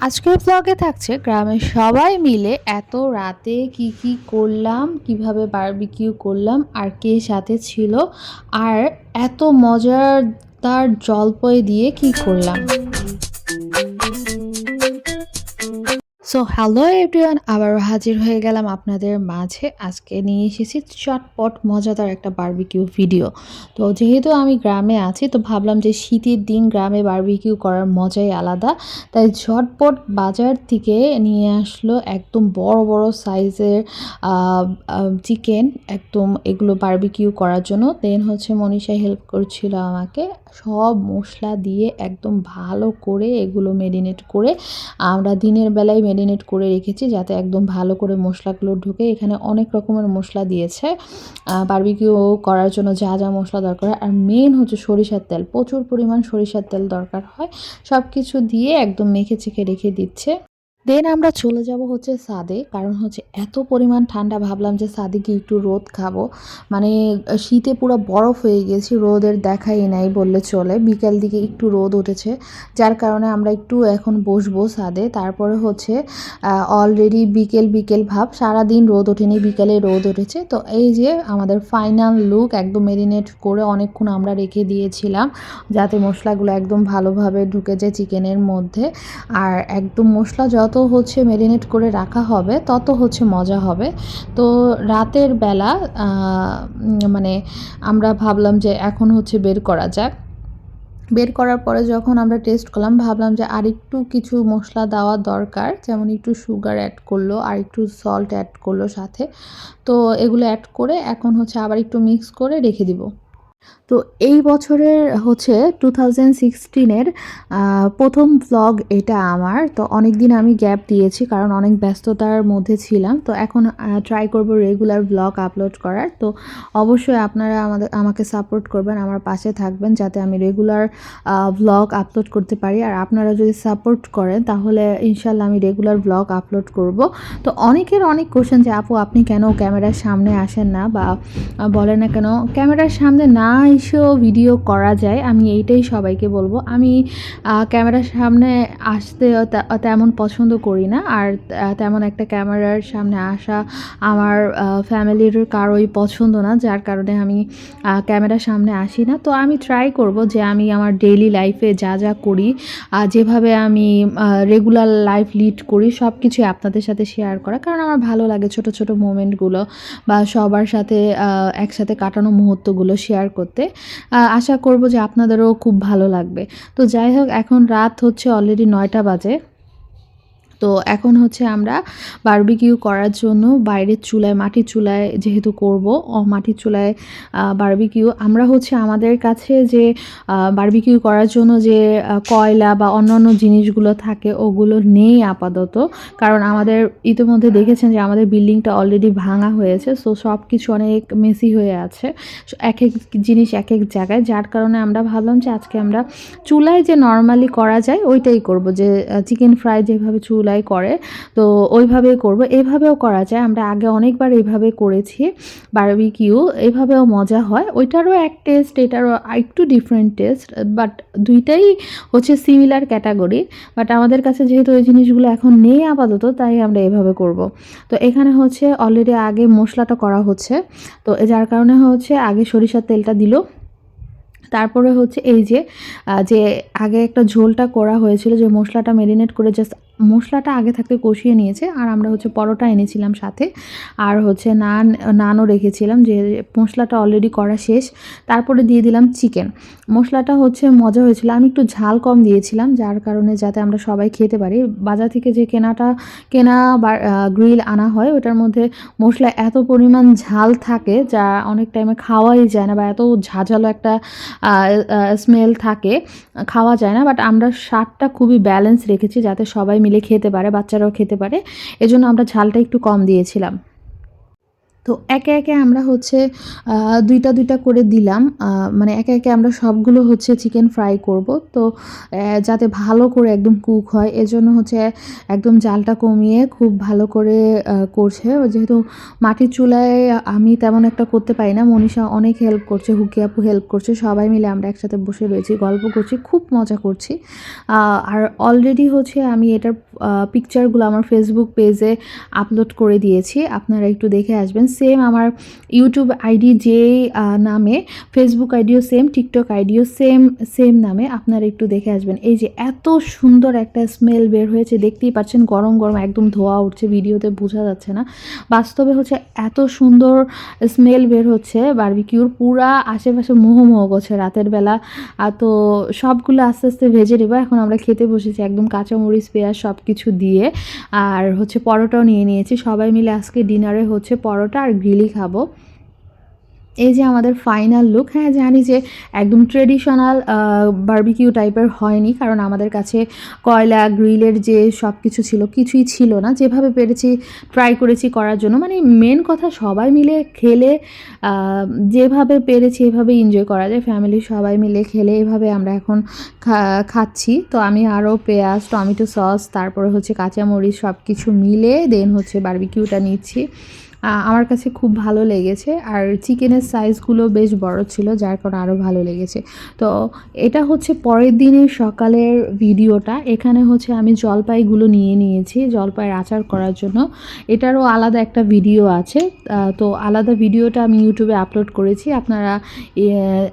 আজকের ব্লগে থাকছে গ্রামের সবাই মিলে এত রাতে কি কি করলাম, কীভাবে বারবিকিউ করলাম, আর কে সাথে ছিল, আর এত মজাদার জলপয় দিয়ে কি করলাম। সো হ্যালো এভরিওয়ান আবারও হাজির হয়ে গেলাম আপনাদের মাঝে। আজকে নিয়ে এসেছি চটপট, মজাদার একটা বার্বিকিউ ভিডিও তো যেহেতু আমি গ্রামে আছি, তো ভাবলাম যে শীতের দিন গ্রামে বার্বিকিউ করার মজাই আলাদা। তাই ঝটপট বাজার থেকে নিয়ে আসলো একদম বড় বড় সাইজের চিকেন একদম এগুলো বার্বিকিউ করার জন্য। দেন হচ্ছে মনীষা হেল্প করছিল আমাকে। সব মশলা দিয়ে একদম ভালো করে এগুলো মেরিনেট করে। আমরা দিনের বেলায় মেরিনেট করে রেখেছি যাতে একদম ভালো করে মশলাগুলো ঢুকে এখানে অনেক রকমের মশলা দিয়েছে। বার্বিকিউ করার জন্য যা যা মশলা দরকার। আর মেন হচ্ছে সরিষার তেল। প্রচুর পরিমাণ সরিষার তেল দরকার হয়। সব কিছু দিয়ে একদম মেখে চেখে রেখে দিচ্ছে। দেন আমরা চলে যাব হচ্ছে সাদে, কারণ হচ্ছে এত পরিমাণ ঠান্ডা ভাবলাম যে সাদে কি একটু রোদ খাব। মানে শীতে পুরো বরফ হয়ে গেছি, রোদের দেখাই নাই বললে চলে। বিকাল দিকে একটু রোদ উঠেছে, যার কারণে আমরা একটু এখন বসবো সাদে। তারপরে হচ্ছে অলরেডি বিকেল বিকেল ভাব, সারাদিন রোদ ওঠেনি, বিকেলে রোদ উঠেছে। তো এই যে আমাদের ফাইনাল লুক একদম মেরিনেট করে অনেকক্ষণ আমরা রেখে দিয়েছিলাম, যাতে মশলাগুলো একদম ভালোভাবে ঢুকে যায় চিকেনের মধ্যে। আর একদম মশলা যত হচ্ছে মেরিনেট করে রাখা হবে, তত হচ্ছে মজা হবে। তো রাতের বেলা মানে আমরা ভাবলাম যে এখন হচ্ছে বের করা যাক। বের করার পরে যখন আমরা টেস্ট করলাম, ভাবলাম যে আর একটু কিছু মশলা দেওয়া দরকার, যেমন একটু সুগার অ্যাড করল, আর একটু সল্ট অ্যাড করল সাথে। তো এগুলো অ্যাড করে এখন হচ্ছে আবার একটু মিক্স করে রেখে দিব। তো এই বছরের হচ্ছে টু থাউজেন্ড সিক্সটিনের প্রথম ব্লগ এটা আমার। তো অনেক দিন আমি গ্যাপ দিয়েছি কারণ অনেক ব্যস্ততার মধ্যে ছিলাম। তো এখন ট্রাই করব রেগুলার ব্লগ আপলোড করার। তো অবশ্যই আপনারা আমাদের, আমাকে সাপোর্ট করবেন, আমার পাশে থাকবেন যাতে আমি রেগুলার ব্লগ আপলোড করতে পারি। আর আপনারা যদি সাপোর্ট করেন, তাহলে ইনশাল্লাহ আমি রেগুলার ব্লগ আপলোড করব। তো অনেকের অনেক কোশ্চেন যে, আপু, আপনি কেন ক্যামেরার সামনে আসেন না? বা বলেন না কেন, ক্যামেরার সামনে না এসেও ভিডিও করা যায়, আমি এইটাই সবাইকে বলব। আমি ক্যামেরার সামনে আসতে তেমন পছন্দ করি না, আর তেমন একটা ক্যামেরার সামনে আসা আমার ফ্যামিলির কারোই পছন্দ না, যার কারণে আমি ক্যামেরার সামনে আসি না। তো আমি ট্রাই করব যে আমি আমার ডেইলি লাইফে যা যা করি যেভাবে আমি রেগুলার লাইফ লিড করি সব কিছু আপনাদের সাথে শেয়ার করা। কারণ আমার ভালো লাগে ছোট ছোট মোমেন্টগুলো বা সবার সাথে একসাথে কাটানো মুহূর্তগুলো শেয়ার করতে। আশা করব যে আপনাদেরও খুব ভালো লাগবে। তো যাই হোক, এখন রাত হচ্ছে অলরেডি নয়টা বাজে। তো এখন হচ্ছে আমরা বারবিকিউ করার জন্য বাইরের চুলায়, মাটির চুলায় যেহেতু করব মাটির চুলায় বারবিকিউ আমরা হচ্ছে আমাদের কাছে যে বারবিকিউ করার জন্য যে কয়লা বা অন্যান্য জিনিসগুলো থাকে ওগুলো নেই আপাতত। কারণ আমাদের ইতিমধ্যে দেখেছেন যে আমাদের বিল্ডিংটা অলরেডি ভাঙা হয়েছে সো সব কিছু অনেক মেসি হয়ে আছে। এক এক জিনিস এক এক জায়গায়, যার কারণে আমরা ভাবলাম যে আজকে আমরা চুলায় যে নর্মালি করা যায়, ওইটাই করব যে চিকেন ফ্রাই যেভাবে চুল চুলাই করে। তো ওইভাবেই করব। এভাবেও করা যায়। আমরা আগে অনেকবার এইভাবে করেছি বারবিকিউ এইভাবেও মজা হয়। ওইটারও এক টেস্ট এটারও একটু ডিফারেন্ট টেস্ট বাট দুইটাই হচ্ছে সিমিলার ক্যাটাগরি বাট আমাদের কাছে যেহেতু ওই জিনিসগুলো এখন নেই আপাতত, তাই আমরা এভাবে করব। তো এখানে হচ্ছে অলরেডি আগে মশলাটা করা হচ্ছে। তো যার কারণে হচ্ছে আগে সরিষার তেলটা দিল। তারপরে হচ্ছে এই যে যে আগে একটা ঝোলটা করা হয়েছিল, যে মশলাটা মেরিনেট করে জাস্ট মশলাটা আগে থাকতে কষিয়ে নিয়েছে, আর আমরা হচ্ছে পরোটা এনেছিলাম সাথে, আর হচ্ছে নান, নানও রেখেছিলাম যে মশলাটা অলরেডি করা শেষ, তারপরে দিয়ে দিলাম চিকেন মশলাটা হচ্ছে মজা হয়েছিল, আমি একটু ঝাল কম দিয়েছিলাম, যার কারণে যাতে আমরা সবাই খেতে পারি। বাজার থেকে যে কেনাটা, কেনা বা গ্রিল আনা হয়, ওটার মধ্যে মশলা এত পরিমাণ ঝাল থাকে, যা অনেক টাইমে খাওয়াই যায় না, বা এত ঝাঁঝালো একটা স্মেল থাকে, খাওয়া যায় না বাট আমরা স্বাদটা খুবই ব্যালেন্স রেখেছি, যাতে সবাই মিলে খেতে পারে বাচ্চারাও খেতে পারে। এজন্য আমরা ঝালটা একটু কম দিয়েছিলাম। তো একে একে আমরা হচ্ছে দুইটা দুইটা করে দিলাম। মানে একে একে আমরা সবগুলো হচ্ছে চিকেন ফ্রাই করব। তো যাতে ভালো করে একদম কুক হয়। এজন্য হচ্ছে একদম জালটা কমিয়ে খুব ভালো করে করছে। যেহেতু মাটির চুলায় আমি তেমন একটা করতে পারি না। মনীষা অনেক হেল্প করছে, হুকি আপু হেল্প করছে। সবাই মিলে আমরা একসাথে বসে রয়েছি, গল্প করছি, খুব মজা করছি। আর অলরেডি হচ্ছে আমি এটার পিকচারগুলো আমার ফেসবুক পেজে আপলোড করে দিয়েছি। আপনারা একটু দেখে আসবেন। সেম আমার ইউটিউব আইডি যে নামে ফেসবুক আইডিও সেম টিকটক আইডিও সেম সেম নামে, আপনারা একটু দেখে আসবেন। এই যে এত সুন্দর একটা স্মেল বের হয়েছে, দেখতেই পাচ্ছেন গরম গরম একদম ধোয়া উঠছে, ভিডিওতে বোঝা যাচ্ছে না। বাস্তবে হচ্ছে এত সুন্দর স্মেল বের হচ্ছে বারবিকিউর পুরা আশেপাশে মোহ মোহ করছে রাতের বেলা। তো সবগুলো আস্তে আস্তে ভেজে নেব, এখন আমরা খেতে বসেছি একদম কাঁচামরিচ, পেঁয়াজ সব কিছু দিয়ে। আর হচ্ছে পরোটাও নিয়ে নিয়েছি, সবাই মিলে আজকে ডিনারে হচ্ছে পরোটা আর গ্রিলি খাব। এই যে আমাদের ফাইনাল লুক হ্যাঁ জানি যে একদম ট্রেডিশনাল বার্বিকিউ টাইপের হয়নি, কারণ আমাদের কাছে কয়লা, গ্রিলের যে সব কিছু ছিল, কিছুই ছিল না। যেভাবে পেরেছি ট্রাই করেছি করার জন্য মানে মেন কথা সবাই মিলে খেলে যেভাবে পেরেছি এভাবে এনজয় করা যায়। ফ্যামিলি সবাই মিলে খেলে, এভাবে আমরা এখন খাচ্ছি। তো আমি আরও পেঁয়াজ, টমেটো সস তারপরে হচ্ছে কাঁচামরিচ সব কিছু মিলে দেন হচ্ছে বার্বিকিউটা নিচ্ছি। আমার কাছে খুব ভালো লেগেছে। আর চিকেনের সাইজগুলো বেশ বড় ছিল, যার কারণে আরও ভালো লেগেছে। তো এটা হচ্ছে পরের দিনের সকালের ভিডিওটা। এখানে হচ্ছে আমি জলপাইগুলো নিয়ে নিয়েছি, জলপাইয়ের আচার করার জন্য। এটারও আলাদা একটা ভিডিও আছে। তো আলাদা ভিডিওটা আমি ইউটিউবে আপলোড করেছি। আপনারা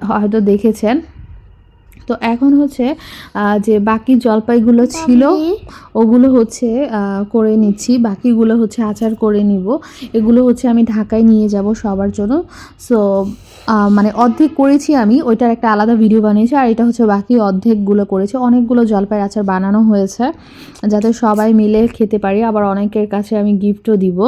হয়তো দেখেছেন। তো এখন হচ্ছে যে বাকি জলপাইগুলো ছিল ওগুলো হচ্ছে করে নিচ্ছি। বাকিগুলো হচ্ছে আচার করে নিব। এগুলো হচ্ছে আমি ঢাকায় নিয়ে যাব সবার জন্য। সো মানে অর্ধেক করেছি আমি ওইটার একটা আলাদা ভিডিও বানিয়েছি। আর এটা হচ্ছে বাকি অর্ধেকগুলো করেছি। অনেকগুলো জলপাইয়ের আচার বানানো হয়েছে যাতে সবাই মিলে খেতে পারি। আবার অনেকের কাছে আমি গিফটও দিব।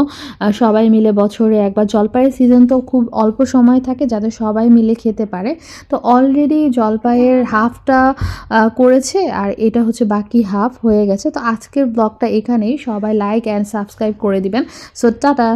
সবাই মিলে বছরে একবার জলপাইয়ের সিজন তো খুব অল্প সময় থাকে যাতে সবাই মিলে খেতে পারে। তো অলরেডি জলপাইয়ের হাফটা করেছে আর এটা হচ্ছে বাকি হাফ হয়ে গেছে। তো আজকের ব্লগটা এখানেই। সবাই লাইক অ্যান্ড সাবস্ক্রাইব করে দিবেন। So tata